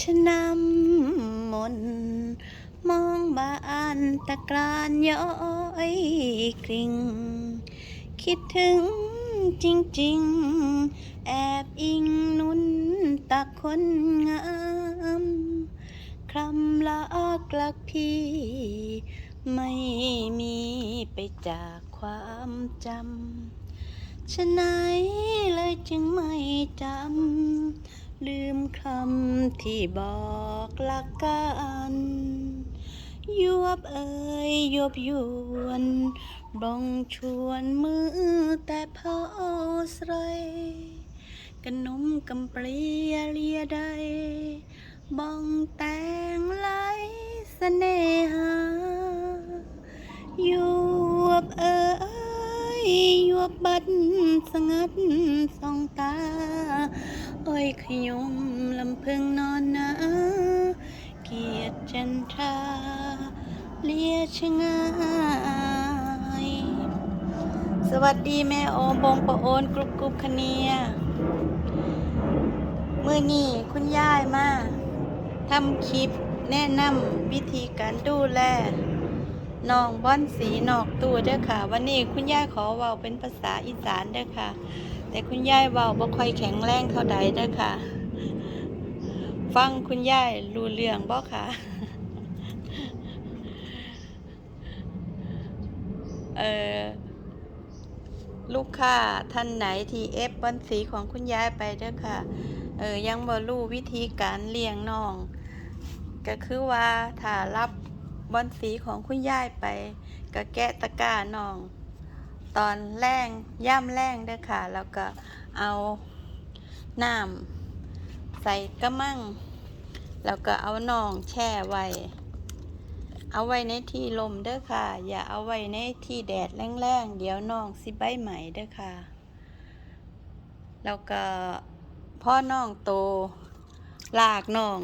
ชะนำมน มองบานตะกรานย้อยกริ่ง คิดถึงจริง ๆ แอบอิงนุ่นตาคนงามคำลากลักพี่ ไม่มีไปจากความจำฉะไหนเลยจึงไม่จำ ลืมคำที่บอกลักกันยวบเอ่ยยวบยวนบ้องชวนมือแต่พอสไรกันนมกำเปรียเลียใดบ้องแต่งไหลเสน่หายวบเอ่ยยวบบัดสงัดสองตา ยขยมลำพึงนอนหนาเกียรติจันทราเลียชงายสวัสดีแม่โอมบงประโอนกรุบกรุบคเนียเมื่อนี้คุณยายมาทำคลิปแนะนำวิธีการดูแลน้องบ้อนสีนอกตู้เด้อค่ะ วันนี้คุณยายขอเว้าเป็นภาษาอีสานเด้อค่ะ แต่คุณยายเว้าบ่ค่อยแข็งแรงเท่าใดเด้อค่ะ ฟังคุณยายรู้เรื่องบ่ค่ะ เออลูกค้าท่านไหนที่เอฟบอนสีของคุณยายไปเด้อค่ะ เออยังบ่รู้วิธีการเลี้ยงน้อง ก็คือว่าถ้ารับบอนสีของคุณยายไป ก็แกะตะกร้าน้อง ตอนแรงย่ำแรงเด้อค่ะ แล้วก็เอาน้ำใส่กระมัง แล้วก็เอานองแช่ไว้ เอาไว้ในที่ลมเด้อค่ะ อย่าเอาไว้ในที่แดดแรงๆ เดี๋ยวนองสิใบไหมเด้อค่ะ แล้วก็พ่อน้องโต ลากนอง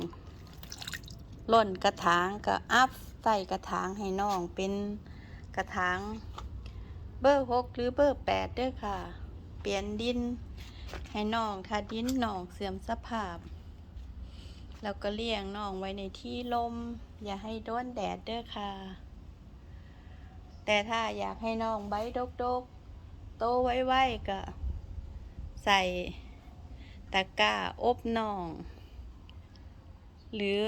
ล่นกระถางก็อัพใส่กระถางให้น้องเป็นกระถาง เบอร์หกหรือเบอร์แปดเด้อค่ะ เปลี่ยนดิน ให้น้องถ้าดินน้องเสื่อมสภาพ แล้วก็เลี้ยงน้องไว้ในที่ลม อย่าให้โดนแดดเด้อค่ะ แต่ถ้าอยากให้น้องใบดกดกๆโตไวๆก็ใส่ตะกร้าอบน้อง หรือ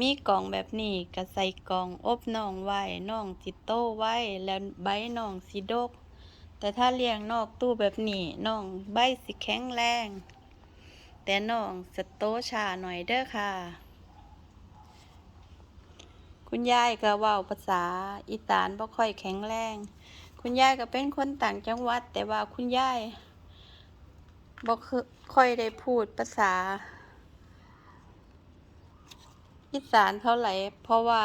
มีกล่องแบบนี้ก็ใส่กล่องอบน้องไว้น้องจิโตไว้แล้วใบน้องสิดก แต่ถ้าเลี้ยงนอกตู้แบบนี้น้องใบสิแข็งแรง แต่น้องสโตชาหน่อยเด้อค่ะ คุณยายก็ว้าภาษาอีสานบ่ค่อยแข็งแรง คุณยายก็เป็นคนต่างจังหวัด แต่ว่าคุณยายบ่ค่อยได้พูดภาษา อีสานเท่าไหร่เพราะว่า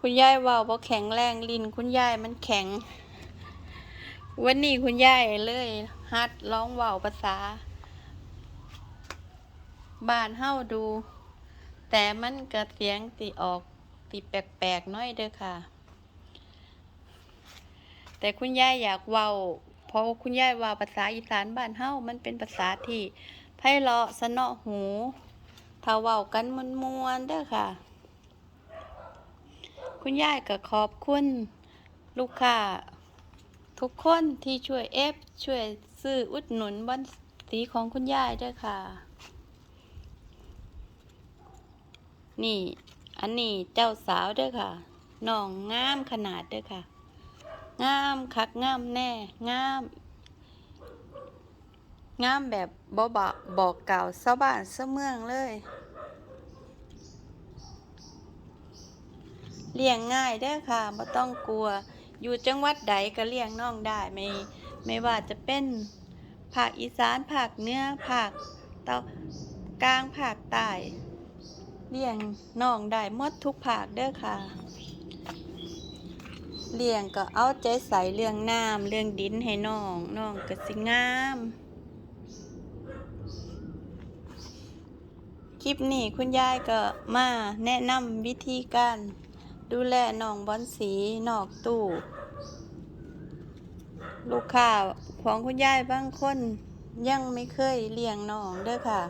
คุณยายเว้าบ่แข็งแรงลิ้นคุณยายมันแข็ง วันนี้คุณยายเลยฮัดร้องว้าภาษา บ้านเฮ้าดู แต่มันกระเสียงติออกติแปลกๆน้อยเด้อค่ะ แต่คุณยายอยากว้าเพราะคุณยายว่าภาษาอีสานบ้านเฮ้ามันเป็นภาษาที่ไพเราะสนอหู ถ้าเว้ากันมนมวนเด้อค่ะ คุณยายก็ขอบคุณลูกค้าทุกคนที่ช่วยเอฟช่วยซื้ออุดหนุนบอนสีของคุณยายเด้อค่ะ นี่ อันนี้เจ้าสาวเด้อค่ะน้องงามขนาดเด้อค่ะ งามคักงามแน่ งาม งามแบบบ่บะบอกเก่าวชาวบ้านชาวเมืองเลย เลี้ยงง่ายเด้อค่ะบ่ต้องกลัว อยู่จังหวัดใดก็เลี้ยงน้องได้ไม่ไม่ว่าจะเป็นภาคอีสานภาคเหนือภาคตะกลางภาคใต้เลี้ยงน้องได้หมดทุกภาคเด้อค่ะเลี้ยงก็เอาใจใส่เรื่องน้ำเรื่องดินให้น้องน้องก็สิงาม คลิปนี้คุณยายก็มาแนะนำวิธีการ ดูแลน้องบอนสีนอกตู้ ลูกค้าของคุณยายบางคนยังไม่เคยเลี้ยงน้องเด้อค่ะ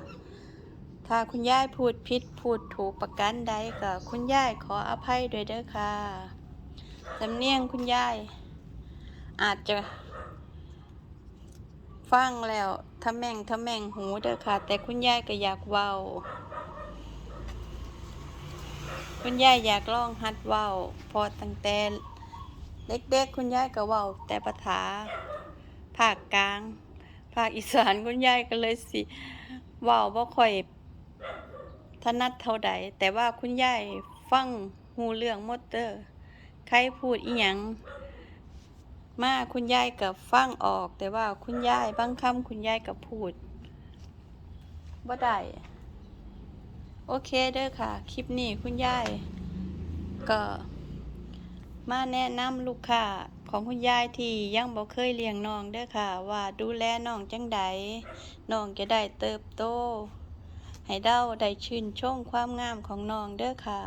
ถ้าคุณยายพูดผิดพูดถูกประกันใดก็คุณยายขออภัยด้วยเด้อค่ะสำเนียงคุณยายอาจจะฟังแล้วทำแม่งทำแม่งหูเด้อค่ะ แต่คุณยายก็อยากเว้า คุณยายอยากลองหัดเว้าพอตั้งแต่เด็กๆคุณยายก็เว้าแต่ภาษาภาคกลาง ภาคอีสานคุณยายก็เลยสิเว้าบ่ค่อยถนัดเท่าใดแต่ว่าคุณยายฟังหูเรื่องมดเด้อใครพูดอีหยังมาคุณยายก็ฟังออก แต่ว่าคุณยายบางคำคุณยายก็พูดบ่ได้ โอเคเด้อค่ะ คลิปนี้คุณยายก็มาแนะนำลูกค้าของคุณยายที่ยังบ่เคยเลี้ยงน้องเด้อค่ะ ว่าดูแลน้องจังใดน้องจะได้เติบโต ให้เด้าได้ชื่นชมความงามของน้องเด้อค่ะ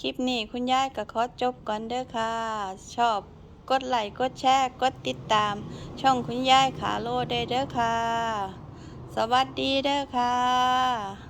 คลิปนี้คุณยายก็ขอจบก่อนเด้อค่ะ ชอบกดไลค์กดแชร์ กดติดตาม ช่องคุณยายขาโลได้เด้อค่ะ สวัสดีเด้อค่ะ